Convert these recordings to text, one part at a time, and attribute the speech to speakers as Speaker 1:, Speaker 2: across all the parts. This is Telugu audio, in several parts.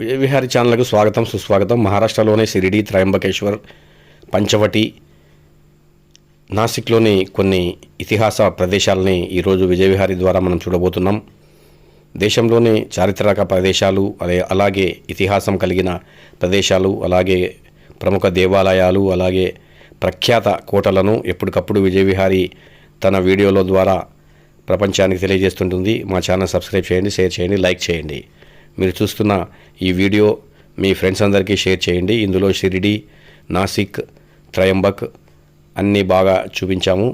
Speaker 1: విహారీ ఛానల్కు స్వాగతం సుస్వాగతం. మహారాష్ట్రలోని సిరిడి త్రయంబకేశ్వర్ పంచవటి నాసిక్లోని కొన్ని ఇతిహాస ప్రదేశాలని ఈరోజు విజయవిహారీ ద్వారా మనం చూడబోతున్నాం. దేశంలోని చారిత్రక ప్రదేశాలు అదే అలాగే ఇతిహాసం కలిగిన ప్రదేశాలు అలాగే ప్రముఖ దేవాలయాలు అలాగే ప్రఖ్యాత కోటలను ఎప్పటికప్పుడు విజయవిహారీ తన వీడియోల ద్వారా ప్రపంచానికి తెలియజేస్తుంటుంది. మా ఛానల్ సబ్స్క్రైబ్ చేయండి షేర్ చేయండి లైక్ చేయండి. మీరు చూస్తున్న ఈ వీడియో మీ ఫ్రెండ్స్ అందరికీ షేర్ చేయండి. ఇందులో షిరిడి నాసిక్ త్రయంబక్ అన్నీ బాగా చూపించాము.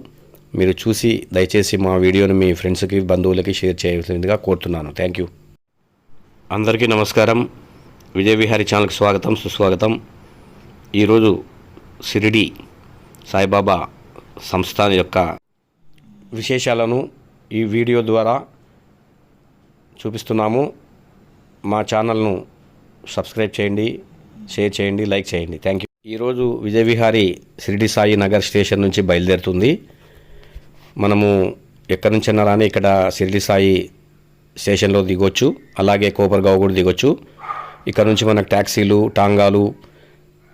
Speaker 1: మీరు చూసి దయచేసి మా వీడియోను మీ ఫ్రెండ్స్కి బంధువులకి షేర్ చేయవలసిందిగా కోరుతున్నాను. Thank you. అందరికీ నమస్కారం. విజయవిహారీ ఛానల్కి స్వాగతం సుస్వాగతం. ఈరోజు సిరిడి సాయిబాబా సంస్థాన్ యొక్క విశేషాలను ఈ వీడియో ద్వారా చూపిస్తున్నాము. మా ఛానల్ను సబ్స్క్రైబ్ చేయండి షేర్ చేయండి లైక్ చేయండి. థ్యాంక్ యూ ఈరోజు విజయ విహారీ షిరిడి సాయి నగర్ స్టేషన్ నుంచి బయలుదేరుతుంది. మనము ఎక్కడి నుంచి రాని ఇక్కడ షిరిడి సాయి స్టేషన్లో దిగొచ్చు అలాగే కోపర్గావ్ కూడా దిగొచ్చు. ఇక్కడ నుంచి మనకు ట్యాక్సీలు టాంగాలు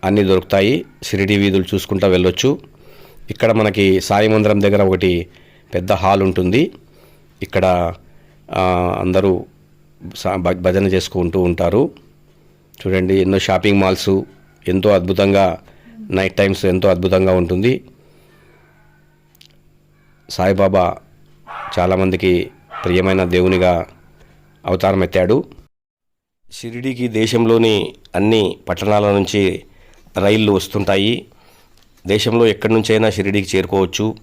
Speaker 1: అన్నీ దొరుకుతాయి. షిరిడి వీధులు చూసుకుంటూ వెళ్ళొచ్చు. ఇక్కడ మనకి సాయి మందిరం దగ్గర ఒకటి పెద్ద హాల్ ఉంటుంది. ఇక్కడ అందరూ భజన చేసుకుంటూ ఉంటారు. చూడండి ఎన్నో షాపింగ్ మాల్స్ ఎంతో అద్భుతంగా నైట్ టైమ్స్ ఎంతో అద్భుతంగా ఉంటుంది. సాయిబాబా చాలామందికి ప్రియమైన దేవునిగా అవతారం ఎత్తాడు షిరిడీకి దేశంలోని అన్ని పట్టణాల నుంచి రైళ్ళు వస్తుంటాయి. దేశంలో ఎక్కడి నుంచైనా షిరిడీకి చేరుకోవచ్చు.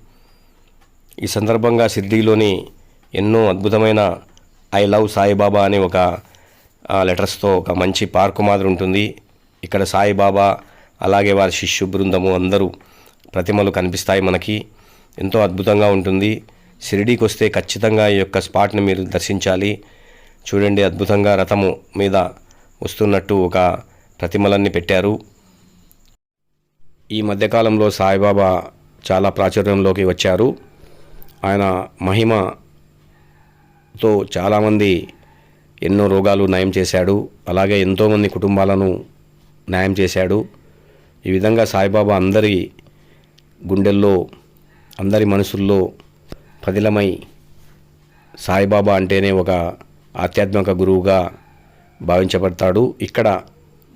Speaker 1: ఈ సందర్భంగా షిరిడీలోని ఎన్నో అద్భుతమైన ఐ లవ్ సాయిబాబా అనే ఒక లెటర్స్తో ఒక మంచి పార్కు మాదిరి ఉంటుంది. ఇక్కడ సాయిబాబా అలాగే వారి శిష్యు బృందము అందరూ ప్రతిమలు కనిపిస్తాయి మనకి. ఎంతో అద్భుతంగా ఉంటుంది. షిరిడీకి వస్తే ఖచ్చితంగా ఈ యొక్క స్పాట్ని మీరు దర్శించాలి. చూడండి అద్భుతంగా రథము మీద వస్తున్నట్టు ఒక ప్రతిమలన్నీ పెట్టారు. ఈ మధ్యకాలంలో సాయిబాబా చాలా ప్రాచుర్యంలోకి వచ్చారు. ఆయన మహిమ తో చాలామంది ఎన్నో రోగాలు నయం చేశాడు. అలాగే ఎంతోమంది కుటుంబాలను న్యాయం చేశాడు. ఈ విధంగా సాయిబాబా అందరి గుండెల్లో అందరి మనసుల్లో పదిలమై సాయిబాబా అంటేనే ఒక ఆధ్యాత్మిక గురువుగా భావించబడతాడు. ఇక్కడ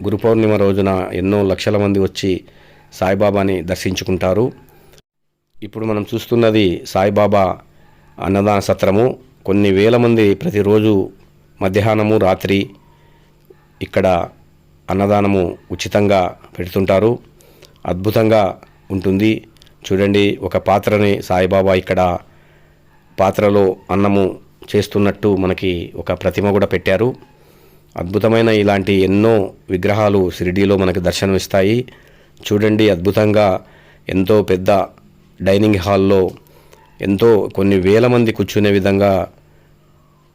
Speaker 1: గురు పౌర్ణిమ రోజున ఎన్నో లక్షల మంది వచ్చి సాయిబాబాని దర్శించుకుంటారు. ఇప్పుడు మనం చూస్తున్నది సాయిబాబా అన్నదాన సత్రము. కొన్ని వేల మంది ప్రతిరోజు మధ్యాహ్నము రాత్రి ఇక్కడ అన్నదానము ఉచితంగా పెడుతుంటారు. అద్భుతంగా ఉంటుంది. చూడండి ఒక పాత్రని సాయిబాబా ఇక్కడ పాత్రలో అన్నము చేస్తున్నట్టు మనకి ఒక ప్రతిమ కూడా పెట్టారు. అద్భుతమైన ఇలాంటి ఎన్నో విగ్రహాలు షిరిడీలో మనకు దర్శనమిస్తాయి. చూడండి అద్భుతంగా ఎంతో పెద్ద డైనింగ్ హాల్లో ఎంతో కొన్ని వేల మంది కూర్చునే విధంగా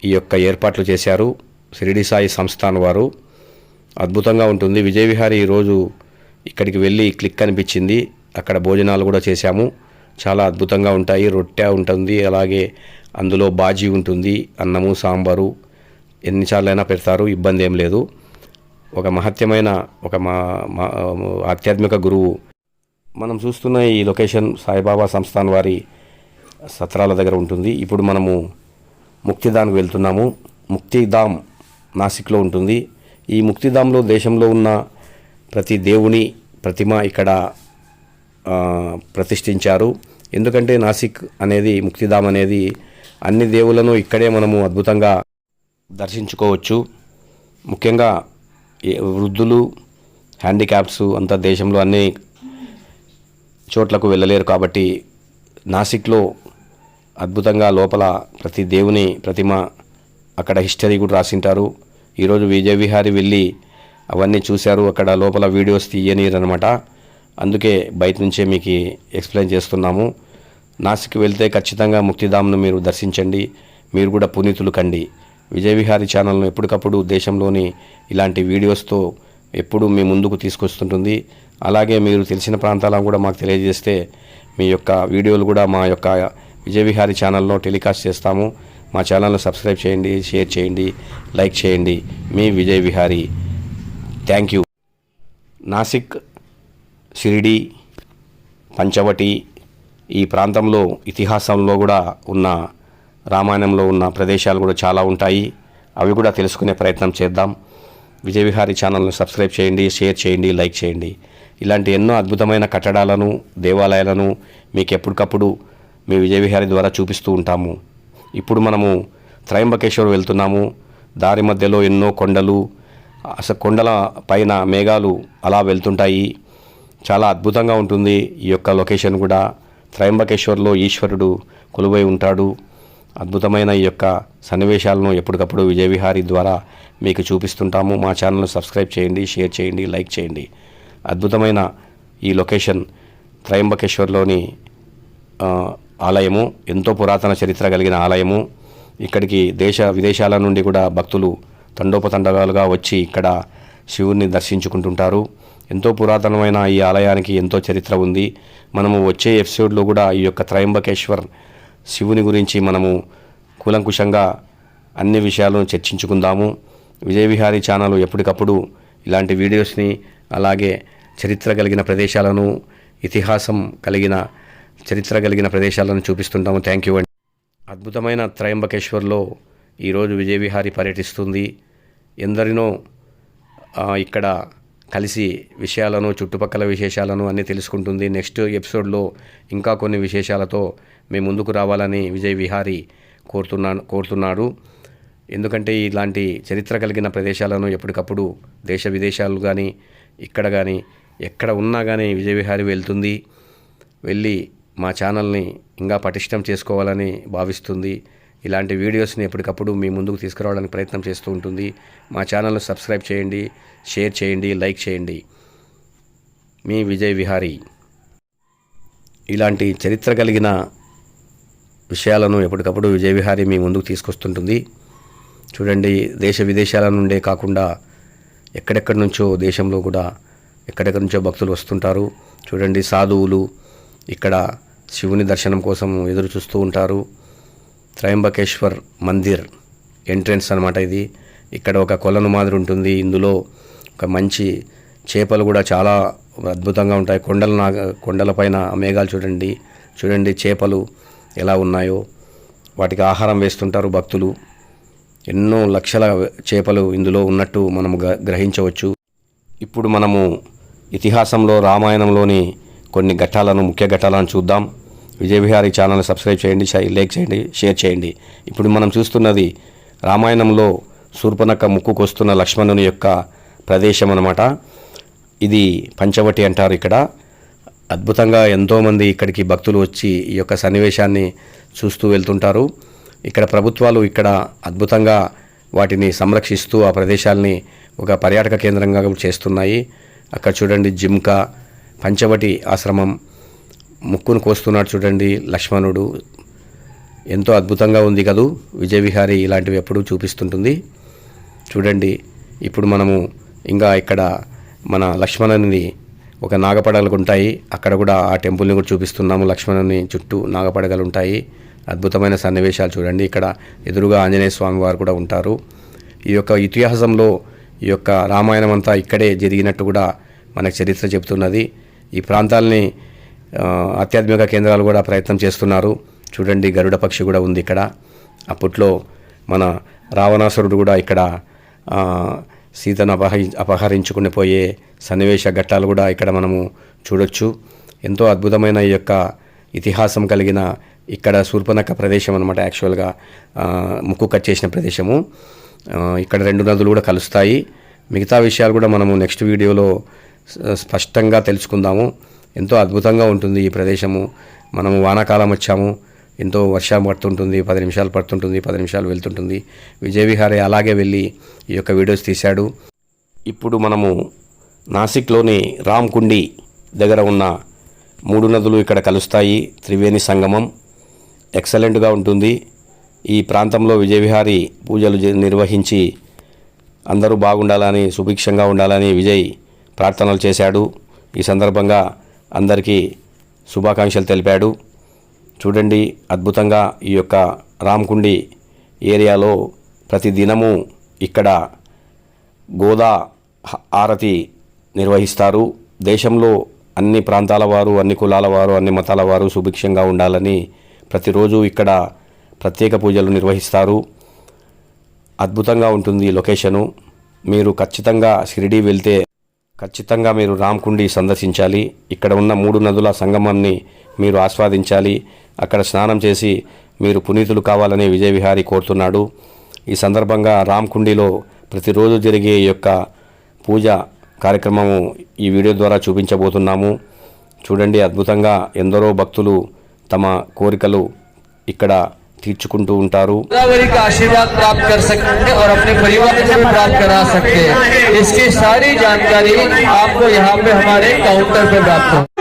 Speaker 1: ఈ యొక్క ఏర్పాట్లు చేశారు. షిరిడి సాయి సంస్థాన్ వారు. అద్భుతంగా ఉంటుంది. విజయవిహారి ఈరోజు ఇక్కడికి వెళ్ళి క్లిక్ అనిపించింది. అక్కడ భోజనాలు కూడా చేశాము. చాలా అద్భుతంగా ఉంటాయి. రొట్టె ఉంటుంది. అలాగే అందులో బాజీ ఉంటుంది. అన్నము సాంబారు ఎన్నిసార్లైనా పెడతారు. ఇబ్బంది ఏం లేదు. ఒక మహత్యమైన ఒక మా మా- ఆధ్యాత్మిక గురువు. మనం చూస్తున్న ఈ లొకేషన్ సాయిబాబా సంస్థాన్ వారి సత్రాల దగ్గర ఉంటుంది. ఇప్పుడు మనము ముక్తిధామ్కి వెళ్తున్నాము. ముక్తిధామ్ నాసిక్లో ఉంటుంది. ఈ ముక్తిధామ్లో దేశంలో ఉన్న ప్రతి దేవుని ప్రతిమ ఇక్కడ ప్రతిష్ఠించారు. ఎందుకంటే నాసిక్ అనేది ముక్తిధామ్ అనేది అన్ని దేవులను ఇక్కడే మనము అద్భుతంగా దర్శించుకోవచ్చు. ముఖ్యంగా వృద్ధులు హ్యాండిక్యాప్స్ అంతా దేశంలో అన్ని చోట్లకు వెళ్ళలేరు కాబట్టి నాసిక్లో అద్భుతంగా లోపల ప్రతి దేవుని ప్రతిమ అక్కడ హిస్టరీ కూడా రాసింటారు. ఈరోజు విజయ విహారీ వెళ్ళి అవన్నీ చూశారు. అక్కడ లోపల వీడియోస్ తీయనీరనమాట అందుకే బయట నుంచే మీకు ఎక్స్ప్లెయిన్ చేస్తున్నాము. నాసిక్ వెళ్తే ఖచ్చితంగా ముక్తిధామ్ను మీరు దర్శించండి. మీరు కూడా పునీతులు కండి. విజయ విహారీ ఛానల్ను ఎప్పటికప్పుడు దేశంలోని ఇలాంటి వీడియోస్తో ఎప్పుడు మీ ముందుకు తీసుకొస్తుంటుంది. అలాగే మీరు తెలిసిన ప్రాంతాలను కూడా మాకు తెలియజేస్తే మీ యొక్క వీడియోలు కూడా మా యొక్క విజయవిహారీ ఛానల్లో టెలికాస్ట్ చేస్తాము. మా ఛానల్ను సబ్స్క్రైబ్ చేయండి షేర్ చేయండి లైక్ చేయండి. మీ విజయ్ విహారీ థ్యాంక్ యూ. నాసిక్ షిరిడి పంచవటి ఈ ప్రాంతంలో ఇతిహాసంలో కూడా ఉన్న రామాయణంలో ఉన్న ప్రదేశాలు కూడా చాలా ఉంటాయి. అవి కూడా తెలుసుకునే ప్రయత్నం చేద్దాం. విజయవిహారీ ఛానల్ను సబ్స్క్రైబ్ చేయండి షేర్ చేయండి లైక్ చేయండి. ఇలాంటి ఎన్నో అద్భుతమైన కట్టడాలను దేవాలయాలను మీకు ఎప్పటికప్పుడు మీ విజయవిహారి ద్వారా చూపిస్తూ ఉంటాము. ఇప్పుడు మనము త్రయంబకేశ్వర్ వెళ్తున్నాము. దారి మధ్యలో ఎన్నో కొండలు అసలు కొండల పైన మేఘాలు అలా వెళ్తుంటాయి. చాలా అద్భుతంగా ఉంటుంది ఈ యొక్క లొకేషన్ కూడా. త్రయంబకేశ్వర్లో ఈశ్వరుడు కొలువై ఉంటాడు. అద్భుతమైన ఈ యొక్క సన్నివేశాలను ఎప్పటికప్పుడు విజయవిహారి ద్వారా మీకు చూపిస్తుంటాము. మా ఛానల్ను సబ్స్క్రైబ్ చేయండి షేర్ చేయండి లైక్ చేయండి. అద్భుతమైన ఈ లొకేషన్ త్రయంబకేశ్వర్లోని ఆలయము ఎంతో పురాతన చరిత్ర కలిగిన ఆలయము. ఇక్కడికి దేశ విదేశాల నుండి కూడా భక్తులు తండోపతండాలుగా వచ్చి ఇక్కడ శివుణ్ణి దర్శించుకుంటుంటారు. ఎంతో పురాతనమైన ఈ ఆలయానికి ఎంతో చరిత్ర ఉంది. మనము వచ్చే ఎపిసోడ్లో కూడా ఈ యొక్క త్రయంబకేశ్వర్ శివుని గురించి మనము కూలంకుషంగా అన్ని విషయాలను చర్చించుకుందాము. విజయవిహారీ ఛానల్ ఎప్పటికప్పుడు ఇలాంటి వీడియోస్ని అలాగే చరిత్ర కలిగిన ప్రదేశాలను ఇతిహాసం కలిగిన చరిత్ర కలిగిన ప్రదేశాలను చూపిస్తుంటాము. థ్యాంక్ యూ అండి. అద్భుతమైన త్రయంబకేశ్వర్లో ఈరోజు విజయవిహారి పర్యటిస్తుంది. ఎందరినో ఇక్కడ కలిసి విషయాలను చుట్టుపక్కల విశేషాలను అన్నీ తెలుసుకుంటుంది. నెక్స్ట్ ఎపిసోడ్లో ఇంకా కొన్ని విశేషాలతో మేము ముందుకు రావాలని విజయ్ విహారీ కోరుతున్నా కోరుతున్నాడు. ఎందుకంటే ఇలాంటి చరిత్ర కలిగిన ప్రదేశాలను ఎప్పటికప్పుడు దేశ విదేశాలు కానీ ఇక్కడ కానీ ఎక్కడ ఉన్నా కానీ విజయ్ విహారీ వెళ్తుంది. వెళ్ళి మా ఛానల్ని ఇంకా పటిష్టం చేసుకోవాలని భావిస్తుంది. ఇలాంటి వీడియోస్ని ఎప్పటికప్పుడు మీ ముందుకు తీసుకురావడానికి ప్రయత్నం చేస్తూ ఉంటుంది. మా ఛానల్ను సబ్స్క్రైబ్ చేయండి షేర్ చేయండి లైక్ చేయండి. మీ విజయ్ విహారీ. ఇలాంటి చరిత్ర కలిగిన విషయాలను ఎప్పటికప్పుడు విజయ్ విహారీ మీ ముందుకు తీసుకొస్తుంటుంది. చూడండి దేశ విదేశాల నుండే కాకుండా ఎక్కడెక్కడి నుంచో దేశంలో కూడా ఎక్కడెక్కడి నుంచో భక్తులు వస్తుంటారు. చూడండి సాధువులు ఇక్కడ శివుని దర్శనం కోసం ఎదురు చూస్తూ ఉంటారు. త్రయంబకేశ్వర్ మందిర్ ఎంట్రన్స్ అనమాట ఇది. ఇక్కడ ఒక కొలను మాదిరి ఉంటుంది. ఇందులో ఒక మంచి చేపలు కూడా చాలా అద్భుతంగా ఉంటాయి. కొండల నాగ కొండలపైన మేఘాలు చూడండి. చూడండి చేపలు ఎలా ఉన్నాయో. వాటికి ఆహారం వేస్తుంటారు భక్తులు. ఎన్నో లక్షల చేపలు ఇందులో ఉన్నట్టు మనము గ- గ్రహించవచ్చు. ఇప్పుడు మనము ఇతిహాసంలో రామాయణంలోని కొన్ని ఘట్టాలను ముఖ్య ఘట్టాలను చూద్దాం. విజయ విహారీ ఛానల్ సబ్స్క్రైబ్ చేయండి లైక్ చేయండి షేర్ చేయండి. ఇప్పుడు మనం చూస్తున్నది రామాయణంలో శూర్పనక్క ముక్కుకొస్తున్న లక్ష్మణుని యొక్క ప్రదేశం అనమాట ఇది పంచవటి అంటారు ఇక్కడ. అద్భుతంగా ఎంతోమంది ఇక్కడికి భక్తులు వచ్చి ఈ యొక్క సన్నివేశాన్ని చూస్తూ వెళ్తుంటారు. ఇక్కడ ప్రభుత్వాలు ఇక్కడ అద్భుతంగా వాటిని సంరక్షిస్తూ ఆ ప్రదేశాల్ని ఒక పర్యాటక కేంద్రంగా చేస్తున్నాయి. అక్కడ చూడండి జిమ్కా పంచవటి ఆశ్రమం ముక్కును కోస్తున్నాడు చూడండి లక్ష్మణుడు. ఎంతో అద్భుతంగా ఉంది కదూ విజయవిహారి ఇలాంటివి ఎప్పుడూ చూపిస్తుంటుంది. చూడండి ఇప్పుడు మనము ఇంకా ఇక్కడ మన లక్ష్మణుని ఒక నాగపడగలు ఉంటాయి. అక్కడ కూడా ఆ టెంపుల్ని కూడా చూపిస్తున్నాము. లక్ష్మణుని చుట్టూ నాగపడగలు ఉంటాయి. అద్భుతమైన సన్నివేశాలు చూడండి. ఇక్కడ ఎదురుగా ఆంజనేయ స్వామి వారు కూడా ఉంటారు. ఈ యొక్క ఇతిహాసంలో ఈ యొక్క రామాయణం అంతా ఇక్కడే జరిగినట్టు కూడా మనకు చరిత్ర చెబుతున్నది. ఈ ప్రాంతాలని ఆధ్యాత్మిక కేంద్రాలు కూడా ప్రయత్నం చేస్తున్నారు. చూడండి గరుడ పక్షి కూడా ఉంది ఇక్కడ. అప్పట్లో మన రావణాసురుడు కూడా ఇక్కడ సీతను అపహరి అపహరించుకుని పోయే సన్నివేశ ఘట్టాలు కూడా ఇక్కడ మనము చూడొచ్చు. ఎంతో అద్భుతమైన ఈ యొక్క ఇతిహాసం కలిగిన ఇక్కడ శూర్పనక ప్రదేశం అనమాట యాక్చువల్గా. ముక్కు కట్ చేసిన ప్రదేశము. ఇక్కడ రెండు నదులు కూడా కలుస్తాయి. మిగతా విషయాలు కూడా మనము నెక్స్ట్ వీడియోలో స్పష్టంగా తెలుసుకుందాము. ఎంతో అద్భుతంగా ఉంటుంది ఈ ప్రదేశము. మనము వానాకాలం వచ్చాము. ఎంతో వర్షం పడుతుంటుంది. పది నిమిషాలు పడుతుంటుంది. పది నిమిషాలు వెళ్తుంటుంది. విజయవిహారీ అలాగే వెళ్ళి ఈ యొక్క వీడియోస్ తీశాడు. ఇప్పుడు మనము నాసిక్లోని రామ్కుండి దగ్గర ఉన్న మూడు నదులు ఇక్కడ కలుస్తాయి. త్రివేణి సంగమం ఎక్సలెంట్గా ఉంటుంది. ఈ ప్రాంతంలో విజయవిహారి పూజలు నిర్వహించి అందరూ బాగుండాలని సుభిక్షంగా ఉండాలని విజయ్ ప్రార్థనలు చేశాడు. ఈ సందర్భంగా అందరికీ శుభాకాంక్షలు తెలిపాడు. చూడండి అద్భుతంగా ఈ యొక్క రామ్కుండి ఏరియాలో ప్రతి దినము ఇక్కడ గోదా ఆరతి నిర్వహిస్తారు. దేశంలో అన్ని ప్రాంతాల వారు అన్ని కులాల వారు అన్ని మతాల వారు సుభిక్షంగా ఉండాలని ప్రతిరోజు ఇక్కడ ప్రత్యేక పూజలు నిర్వహిస్తారు. అద్భుతంగా ఉంటుంది లొకేషను. మీరు ఖచ్చితంగా షిరిడి వెళ్తే ఖచ్చితంగా మీరు రామ్కుండి సందర్శించాలి. ఇక్కడ ఉన్న మూడు నదుల సంగమాన్ని మీరు ఆస్వాదించాలి. అక్కడ స్నానం చేసి మీరు పునీతులు కావాలని విజయ విహారి కోరుతున్నాడు. ఈ సందర్భంగా రామ్కుండిలో ప్రతిరోజు జరిగే ఈ యొక్క పూజ కార్యక్రమము ఈ వీడియో ద్వారా చూపించబోతున్నాము. చూడండి అద్భుతంగా ఎందరో భక్తులు తమ కోరికలు ఇక్కడ తీర్చుకుంటూ ఉంటారు
Speaker 2: गोदावरी का आशीर्वाद प्राप्त कर सकते हैं और अपने परिवार से भी प्राप्त करा सकते हैं इसकी सारी जानकारी आपको यहाँ पे हमारे काउंटर पे प्राप्त हो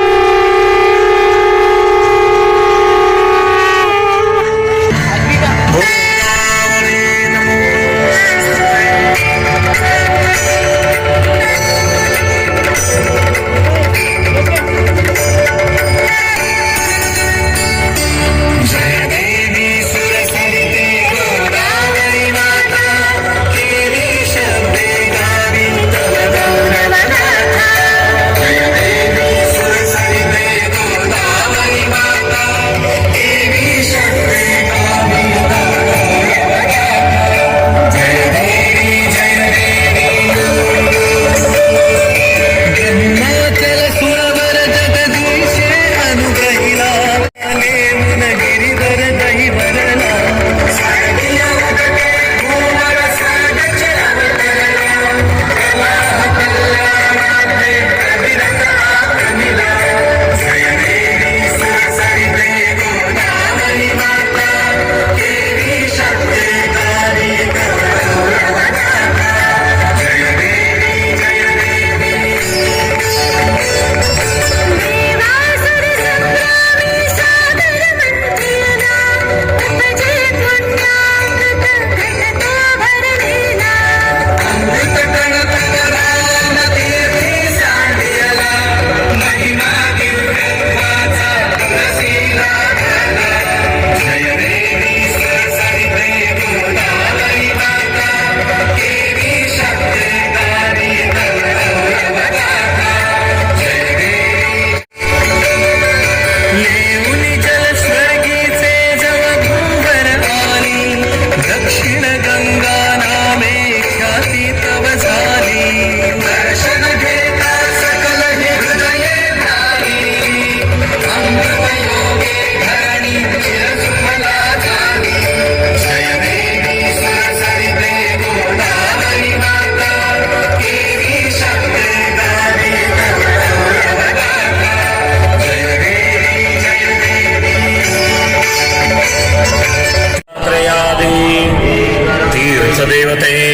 Speaker 3: sapevo te